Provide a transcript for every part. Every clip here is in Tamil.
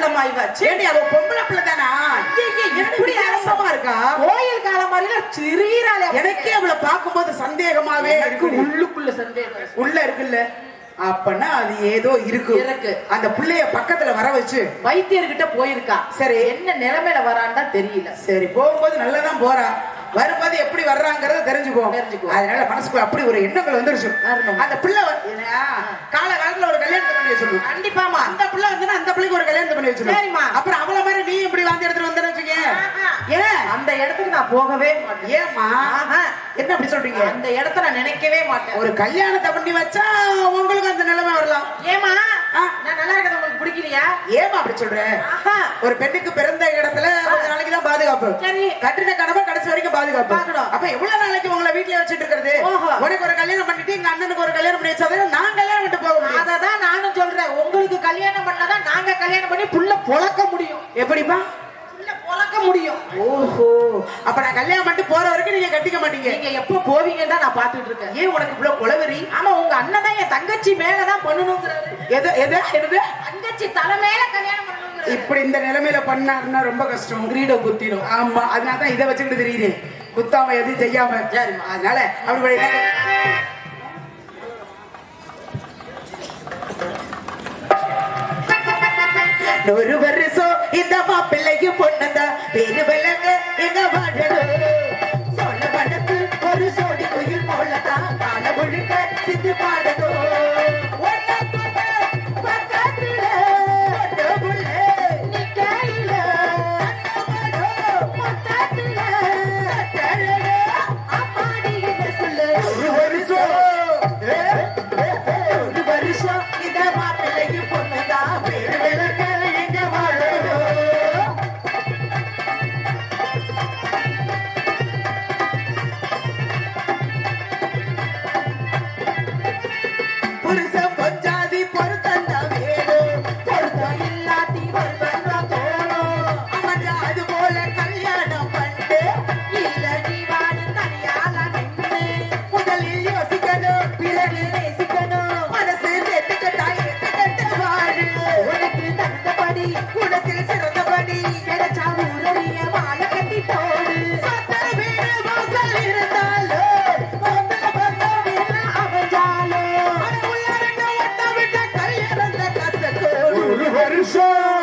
சரி அவ பொம்பளை பிள்ளை தானா எப்படி அரசமா இருக்கா? கோயில் கால மாதிரில எனக்கே அவளை பார்க்கும்போது சந்தேகமாவே எனக்கு இருக்கு உள்ளுக்குள்ள சந்தேகம் உள்ள இருக்குல்ல? அப்பனா அது ஏதோ இருக்கு. இருக்கு. அந்த பிள்ளைய பக்கத்துல வர வச்சு. வைத்தியர்கிட்ட போயிருக்கா. சரி. என்ன நிலைமையில வரான்டா தெரியல. சரி போகும்போது நல்லதான் போறா. வரும்போது எப்படி வர்றாங்கறத தெரிஞ்சுக்குவோம். அதனால மனசுக்குள்ள அப்படி ஒரு எண்ணங்கள் வந்துருச்சு. அந்த பிள்ளை கால காலத்துல ஒரு கல்யாணத்தை பண்ணி வச்சிருக்கோம் கண்டிப்பாமா அந்த பிள்ளை வந்துன்னா அந்த பிள்ளைக்கு ஒரு கல்யாணத்தை பண்ணி வச்சிருக்கோம் சரிம்மா. அப்புறம் அவள மாதிரி நீ இப்படி வந்து எடுத்துட்டு ஆஹா. ஏன் அந்த இடத்துக்கு நான் போகவே மாட்டேன். ஆஹா. என்ன அப்படி சொல்றீங்க? அந்த இடத்த நான் நினைக்கவே மாட்டேன். ஒரு கல்யாணத்தை பண்ணி வச்சா உங்களுக்கு அந்த நிலைமை வரலாம். ஏமா. நான் நல்லா உங்களுக்கு பிடிக்கலையா ஏமா அப்படி சொல்ற. ஒரு பெண்ணுக்கு பிறந்த இடத்துல கொஞ்ச நாளைக்கு தான் பாதுகாப்பு. சரி. கட்டின கணவன் கடைசி வரைக்கும் பாதுகாப்பு. பார்க்கணும். அப்ப எவ்வளவு நாளைக்கு உங்களை வீட்லயே வச்சிட்டு இருக்கிறது. உனக்கு ஒரு கல்யாணம் பண்ணிட்டு எங்க அண்ணனுக்கு ஒரு கல்யாணம் பண்ணி வச்சாதான் நான் கல்யாணம் பண்ணிட்டு போக முடியும். அததான் நானும் சொல்றேன். உங்களுக்கு கல்யாணம் பண்ணாதான் நாங்க கல்யாணம் பண்ணி புள்ள பொழக்க முடியும். எப்படிப்பா? பொழக்க முடியும். ஓஹோ. அப்ப நான் கல்யாணம் பண்ணிட்டு போற வரைக்கும் நீங்க கட்டிக்க மாட்டீங்க. நீங்க எப்ப போவீங்கன்னு தான் நான் பாத்துட்டு இருக்கேன். ஏன் உனக்கு இவ்வளவு குலவெறி ஆமா உங்க அண்ணன் தான் என் தங்கச்சி மேலதான் பண்ணணுங்கிறாரு எது எது எது வச்சு தலைமையில கல்யாணம் பண்ணணும் இப்படி இந்த நிலைமையில பண்ணாருன்னா ரொம்ப கஷ்டம். கிரீடம் குத்திடும். ஆமா அதனால தான் இதை வச்சுக்கிட்டு தெரியுது. குத்தாம எதுவும் செய்யாம. சரிம்மா. அதனால அப்படி ஒரு வருஷம் இந்த மாப்பிள்ளைக்கு பொண்ணுதான் பெரு விலங்கு எங்க வாழணும் ஒரு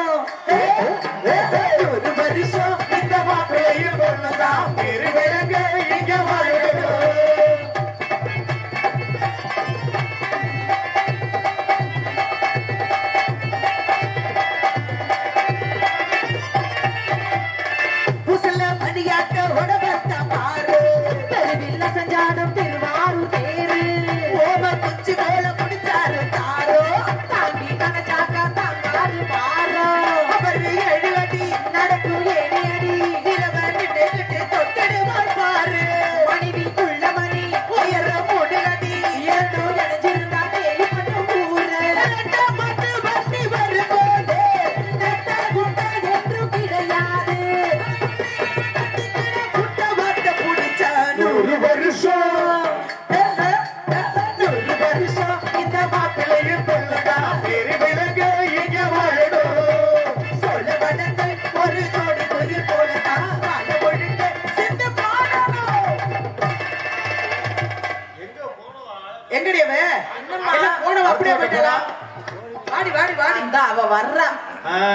வாடி வாடி வாடி. இந்த அவ வர்றா.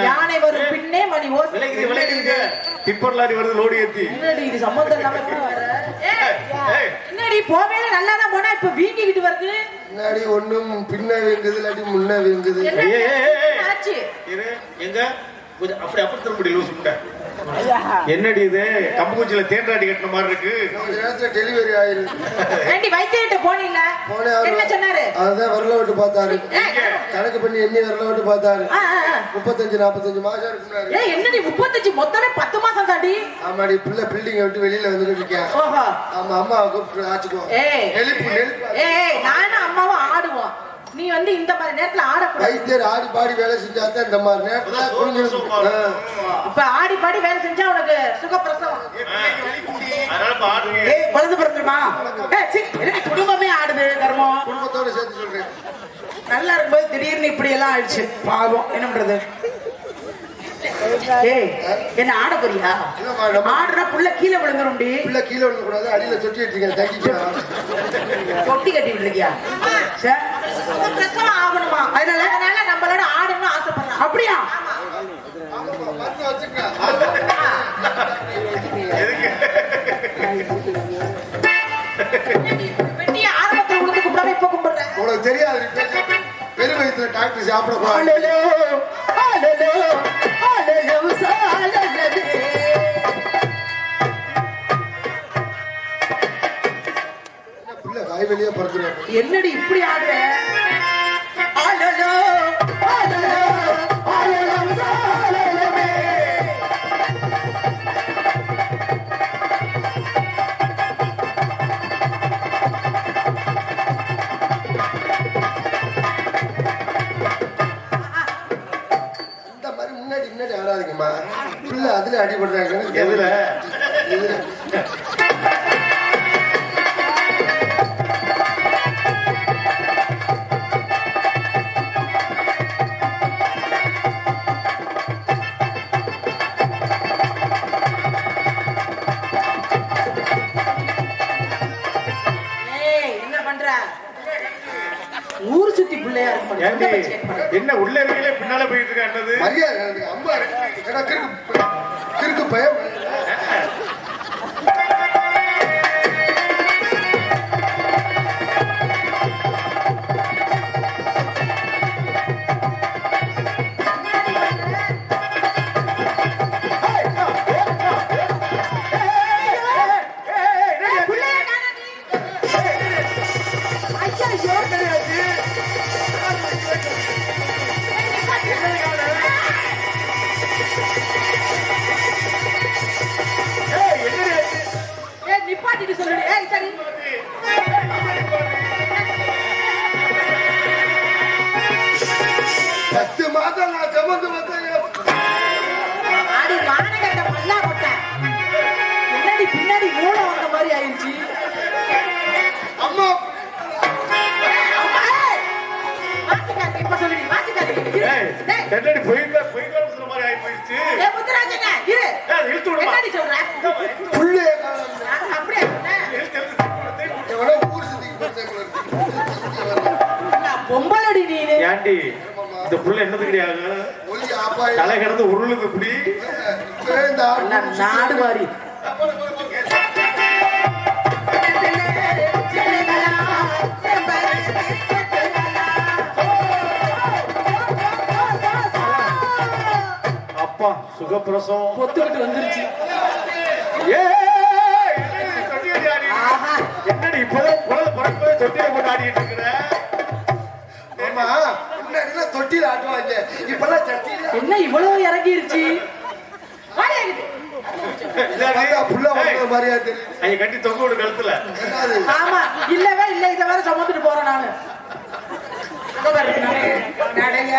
யானை வரும் பின்னே மணி ஓசை விளைக்குது விளைக்குது டிப்பர் லாரி வருது லோடு ஏத்தி. என்னடி இது சம்பந்தம் இல்லாம வர. என்னடி போவேல நல்லா தான் போனா இப்ப வீங்கிக்கிட்டு வருது? முன்னாடி ஒண்ணும் பின்ன வீங்குது இல்லாட்டி முன்ன வீங்குது? என்ன ஏய், ஏய், ஏய், ஏய். ஆச்சு? இரு எங்க? அப்படி அப்படி திரும்ப முடியல லூசு முட்டை. என்னடி இது? கம்பு குச்சியில தேன்றாடி கட்டின மாதிரி இருக்கு. நேரத்துல டெலிவரி ஆயிருக்கு ஏண்டி வைத்தியர்கிட்ட போனீங்களா? போனே என்ன சொன்னாரு? அதுதான் விரல விட்டு பார்த்தாரு. கணக்கு பண்ணி எண்ணி விரல விட்டு பார்த்தாரு. முப்பத்தஞ்சு நாற்பத்தஞ்சு மாசம் இருக்கு முன்னாடி ஏய் என்னடி முப்பத்தஞ்சு மொத்தமே பத்து மாசம் தாண்டி? ஆமாடி பிள்ளை பில்டிங்கை விட்டு வெளியில வந்துட்டு இருக்கேன் ஆமா அம்மா கூப்பிட்டு ஆச்சுக்கோ. நெருப்பு நெருப்பு. ஏய் நானும் அம்மாவும் ஆடுவோம். நீ வந்து இந்த மாதிரி நேரத்துல ஆடக்கூடாது. வைத்தியர் ஆடி பாடி வேலை செஞ்சா தான் இந்த மாதிரி நேரத்துல. இப்ப ஆடி பாடி வேலை செஞ்சா உனக்கு சுகப்பிரசவம். ஏய் குழந்தை பிறந்துருமா? குடும்பமே ஆடுது கர்மம் குடும்பத்தோட சேர்த்து சொல்றேன். நல்லா இருக்கும்போது திடீர்னு இப்படி எல்லாம் ஆயிடுச்சு. பாவம் என்ன பண்றது? ஏய் என்ன ஆட போறியா ஆடுற புள்ள கீழே விழுந்துரும்டி. பிள்ளை கீழே விழுக்கூடாது அடியில சொட்டி வச்சிருக்கேன். தொட்டி சே, அவங்க பிரசவம் ஆகணுமா அதனால? அதனால நம்மளோட ஆடணும்னு ஆசைப்படுறான் அப்படியா? உனக்கு தெரியாது. நீ பேச பெரு வயிற்றுல டாக்டர் சாப்பிடக்கூடாது வாய்வெளியே பிறந்துருவாங்க என்னடி இப்படி ஆடுற ஆலலோ, ஆலலோ, ஆலலோ, சாலலவே. இந்த மாதிரி முன்னாடி முன்னாடி ஆடாதீங்கம்மா பிள்ளை அதுல அடிபடுறாங்க எதுல? இதுல ஊர் சுத்தி பிள்ளையா இருக்கு என்ன உள்ள இருக்கீங்களே பின்னால போயிட்டு இருக்கா என்னது? கிறுக்கு பயம் என்னடி பொய்க்கா பொய்க்கா ஊத்துற மாதிரி ஆகி போயிடுச்சு இரு. ஏய், இழுத்து விடுமா. என்னடி சொல்ற? அப்படியே. இழுத்து இழுத்து நான் பொம்பளடி நீனு ஏண்டி இந்த புள்ள என்னது கிடையாது தலை கிடந்து உருளுது குடி. நாடு வாரி சுகப்பிரசவம். பொத்துக்கிட்டு வந்துருச்சு. ஏய், என்னடி இப்பதான் குழந்தை பிறக்கவே தொட்டியை போட்டு ஆடிட்டு இருக்கிற? ஆமா. முன்னாடிலாம் தொட்டில ஆட்டுவாங்க. இப்பெல்லாம் சட்டியில என்ன இவ்வளவு இறங்கிருச்சு? கட்டி தொங்க விடு கழுத்துல. ஆமா இல்லவே இல்ல. இத வேற சுமந்துட்டு போறேன் நானு. நடைய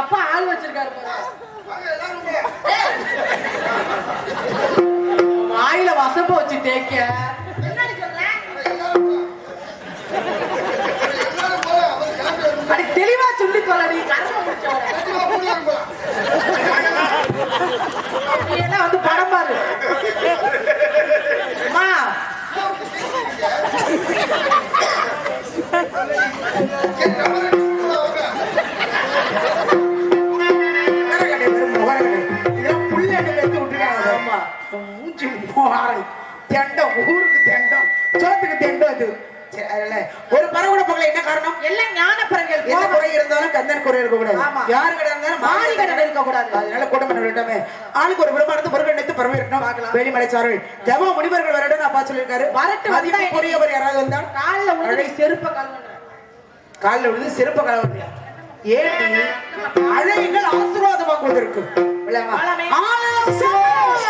அப்பா ஆள் வச்சிருக்காரு. வாயில வசப்ப வச்சு வரணும். அடி தெளிவா சொல்லி. நீ எல்லாம் வந்து படம் பாரு. அம்மா. சரி, மோரை. தெண்டம், ஊருக்கு தெண்டம், சோத்துக்கு தெண்டம் அதனால ஒரு பறவை கூட போகல. என்ன காரணம்? எல்லாம் ஞான பரங்கள் என்ன குறை இருந்தாலும் கந்தன் குறை இருக்கக்கூடாது. ஆமா. யாரு கடை இருந்தாலும் மாறி கடை இருக்கக்கூடாது. அதனால கூட்டம் விட்டோமே ஆளுக்கு ஒரு விரும்பானது முருகன் எடுத்து பறவை இருக்கணும். வேலிமலை சாரல். ஜப முனிவர்கள் வரட்டும் அப்பா சொல்லியிருக்காரு. வரட்டும், வந்தா என்ன? மதிப்புக்குரியவர் யாராவது வந்தால் கால்ல உடனே செருப்ப கலவன்ற காலில் விழுந்து சிறப்பு கலவரியா ஏடி அழகிகள் ஆசீர்வாதம் வாங்குவதற்கு இல்லையா? ஆலமே. ஆலோசனை